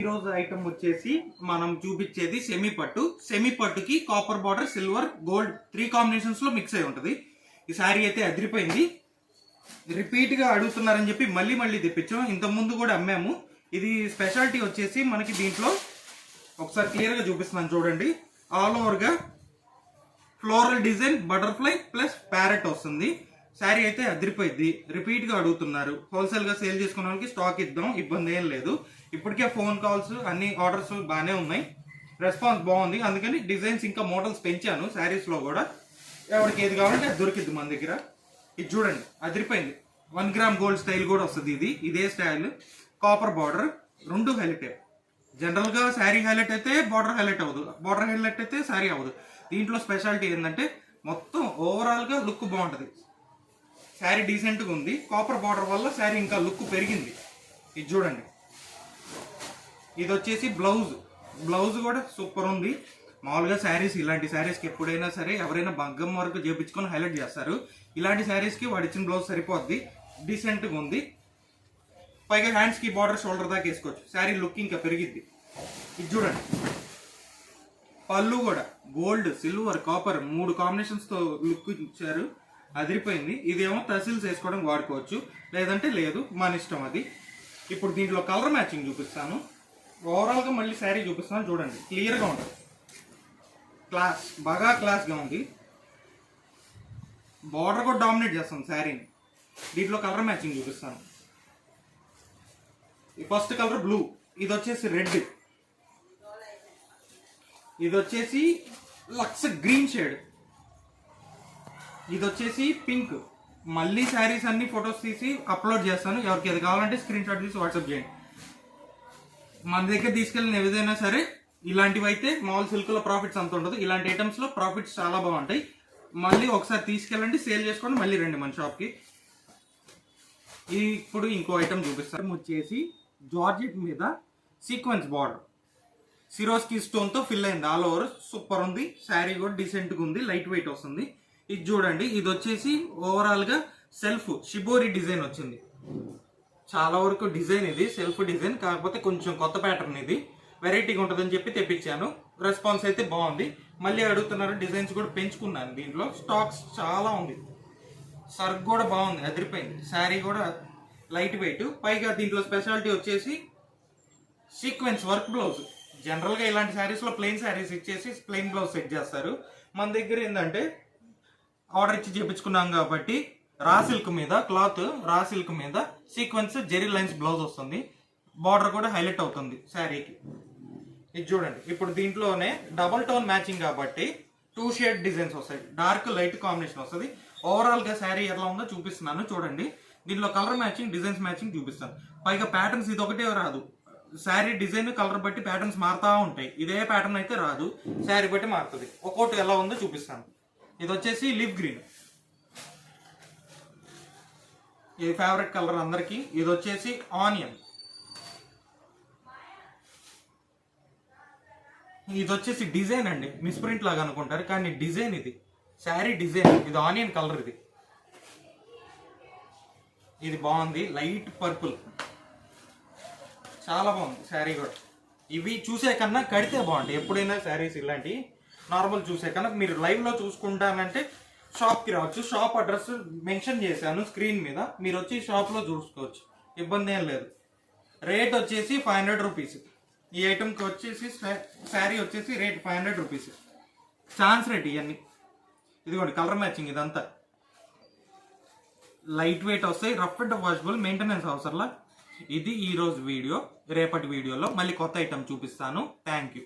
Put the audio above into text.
ఈరోజు ఐటమ్ వచ్చేసి మనం చూపించేది సెమీ పట్టు semi పట్టుకి copper border silver gold three కాంబినేషన్స్లో mix అయి ఉంటుంది. ఈ శారీ అయితే అదిరిపోయింది. రిపీట్గా అడుగుతున్నారని చెప్పి మళ్ళీ మళ్ళీ తెప్పించాం. ఇంత ముందు కూడా అమ్మాము. ఇది స్పెషాలిటీ వచ్చేసి మనకి దీంట్లో ఒకసారి క్లియర్గా చూపిస్తున్నాను చూడండి. ఆల్ ఓవర్గా floral design butterfly plus parrot వస్తుంది. శారీ అయితే అదిరిపోయింది. రిపీట్గా అడుగుతున్నారు. హోల్సేల్గా సేల్ చేసుకున్న వాళ్ళకి స్టాక్ ఇద్దాం ఇబ్బంది ఏం లేదు. ఇప్పటికే ఫోన్ కాల్స్ అన్ని ఆర్డర్స్ బాగానే ఉన్నాయి. రెస్పాన్స్ బాగుంది. అందుకని డిజైన్స్ ఇంకా మోడల్స్ పెంచాను శారీస్లో కూడా. ఎవరికి ఏది కావాలంటే అది దొరికిద్ది మన దగ్గర. ఇది చూడండి అదిరిపోయింది. వన్ గ్రామ్ గోల్డ్ స్టైల్ కూడా వస్తుంది ఇది. ఇదే స్టైల్ కాపర్ బార్డర్ రెండు హైలైట్ జనరల్గా శారీ హైలైట్ అయితే బార్డర్ హైలైట్ అవ్వదు. బార్డర్ హైలైట్ అయితే శారీ అవ్వదు. దీంట్లో స్పెషాలిటీ ఏంటంటే మొత్తం ఓవరాల్గా లుక్ బాగుంటుంది. శారీ డీసెంట్గా ఉంది. కాపర్ బార్డర్ వల్ల శారీ ఇంకా లుక్ పెరిగింది. ఇది చూడండి. ఇది వచ్చేసి బ్లౌజ్. బ్లౌజ్ కూడా సూపర్ ఉంది. మామూలుగా శారీస్ ఇలాంటి శారీస్కి ఎప్పుడైనా సరే ఎవరైనా బగ్గం వరకు చేపించుకొని హైలైట్ చేస్తారు. ఇలాంటి శారీస్కి వాడిచ్చిన బ్లౌజ్ సరిపోద్ది. డీసెంట్గా ఉంది. పైగా హ్యాండ్స్కి బార్డర్ షోల్డర్ దాకా వేసుకోవచ్చు. శారీ లుక్ ఇంకా పెరిగిద్ది. ఇది చూడండి. పళ్ళు కూడా. గోల్డ్ సిల్వర్ కాపర్ మూడు కాంబినేషన్స్తో లుక్ ఇచ్చారు. అదిరిపోయింది. ఇదేమో తహసీల్స్ వేసుకోవడం వాడుకోవచ్చు. లేదంటే లేదు మన ఇష్టం అది. ఇప్పుడు దీంట్లో కలర్ మ్యాచింగ్ చూపిస్తాను. ఓవరాల్గా మళ్ళీ శారీ చూపిస్తాను చూడండి. క్లియర్గా ఉంటుంది. క్లాస్ బాగా క్లాస్గా ఉంది. బార్డర్ కూడా డామినేట్ చేస్తాం శారీని దీంట్లో కలర్ మ్యాచింగ్ చూపిస్తాను. ఈ ఫస్ట్ కలర్ బ్లూ ఇది వచ్చేసి రెడ్ ఇది వచ్చేసి లక్స్ గ్రీన్ షేడ్. ఇది వచ్చేసి పింక్. మళ్ళీ శారీస్ అన్ని ఫొటోస్ తీసి అప్లోడ్ చేస్తాను. ఎవరికి ఏది కావాలంటే స్క్రీన్ షాట్ తీసి వాట్సాప్ చేయండి. మన దగ్గర తీసుకెళ్ళిన ఏదైనా సరే ఇలాంటివి అయితే మామూలు సిల్క్లో ప్రాఫిట్స్ అంత ఉండదు. ఇలాంటి ఐటమ్స్లో ప్రాఫిట్స్ చాలా బాగుంటాయి. మళ్ళీ ఒకసారి తీసుకెళ్ళండి సేల్ చేసుకోండి మళ్ళీ రండి మన షాప్కి ఇప్పుడు ఇంకో ఐటమ్ చూపిస్తాను. వచ్చేసి జార్జెట్ మీద సీక్వెన్స్ బార్డర్ సిరోస్కి స్టోన్తో ఫిల్ అయింది. ఆల్ ఓవర్ సూపర్ ఉంది. శారీ కూడా డీసెంట్గా ఉంది. లైట్ వెయిట్ వస్తుంది. ఇది చూడండి ఇది వచ్చేసి ఓవరాల్గా సెల్ఫ్ షిబోరి డిజైన్ వచ్చింది. చాలా వరకు డిజైన్ ఇది సెల్ఫ్ డిజైన్ కాకపోతే కొంచెం కొత్త ప్యాటర్న్ ఇది. వెరైటీగా ఉంటుందని చెప్పి తెప్పించాను. రెస్పాన్స్ అయితే బాగుంది. మళ్ళీ అడుగుతున్నారు డిజైన్స్ కూడా పెంచుకున్నాను దీంట్లో. స్టాక్స్ చాలా ఉంది. సర్క్ కూడా బాగుంది అదిరిపోయింది. శారీ కూడా లైట్ వెయిట్ పైగా దీంట్లో స్పెషాలిటీ వచ్చేసి సీక్వెన్స్ వర్క్ బ్లౌజ్ జనరల్గా ఇలాంటి శారీస్లో ప్లెయిన్ శారీస్ ఇచ్చేసి ప్లెయిన్ బ్లౌజ్ సెట్ చేస్తారు. మన దగ్గర ఏంటంటే ఆర్డర్ ఇచ్చి చేపించుకున్నాం కాబట్టి రా సిల్క్ మీద క్లాత్ రా సిల్క్ మీద సీక్వెన్స్ జెరీ లైన్స్ బ్లౌజ్ వస్తుంది. బార్డర్ కూడా హైలైట్ అవుతుంది శారీకి. ఇది చూడండి. ఇప్పుడు దీంట్లోనే డబల్ టోన్ మ్యాచింగ్ కాబట్టి టూ షేడ్ డిజైన్స్ వస్తాయి. డార్క్ లైట్ కాంబినేషన్ వస్తుంది. ఓవరాల్గా శారీ ఎలా ఉందో చూపిస్తున్నాను. చూడండి. దీనిలో కలర్ మ్యాచింగ్ డిజైన్స్ మ్యాచింగ్ చూపిస్తాను. పైగా ప్యాటర్న్స్ ఇది ఒకటే రాదు. శారీ డిజైన్ కలర్ బట్టి ప్యాటర్న్స్ మారుతూ ఉంటాయి. ఇదే ప్యాటర్న్ అయితే రాదు. శారీ బట్టి మారుతుంది. ఒక్కోటి ఎలా ఉందో చూపిస్తాను. ఇది వచ్చేసి లిఫ్ గ్రీన్. ఇది ఫేవరెట్ కలర్ అందరికి. ఇది వచ్చేసి ఆనియన్. ఇది వచ్చేసి డిజైన్ అండి. మిస్ప్రింట్ లాగా అనుకుంటారు కానీ డిజైన్ ఇది. శారీ డిజైన్. ఇది ఆనియన్ కలర్ ఇది. ఇది బాగుంది. Light purple. చాలా బాగుంది శారీ కూడా. ఇవి చూసే కన్నా కడితే బాగుంటాయి. ఎప్పుడైనా శారీస్ ఇలాంటి నార్మల్ చూసే కనుక మీరు లైవ్లో చూసుకుంటానంటే షాప్కి రావచ్చు. షాప్ అడ్రస్ మెన్షన్ చేశాను స్క్రీన్ మీద. మీరు వచ్చి షాప్లో చూసుకోవచ్చు. ఇబ్బంది ఏం లేదు. రేట్ వచ్చేసి ఫైవ్ హండ్రెడ్ రూపీస్ ఈ ఐటమ్కి వచ్చేసి శారీ వచ్చేసి rate five hundred rupees chance rate ఇవన్నీ ఇదిగోండి కలర్ మ్యాచింగ్ ఇదంతా. లైట్ వెయిట్ వస్తాయి. రఫ్ అండ్ వాషబుల్ మెయింటెనెన్స్ అవసరంలా. ఇది ఈరోజు వీడియో. రేపటి వీడియోలో మళ్ళీ కొత్త ఐటమ్ చూపిస్తాను. Thank you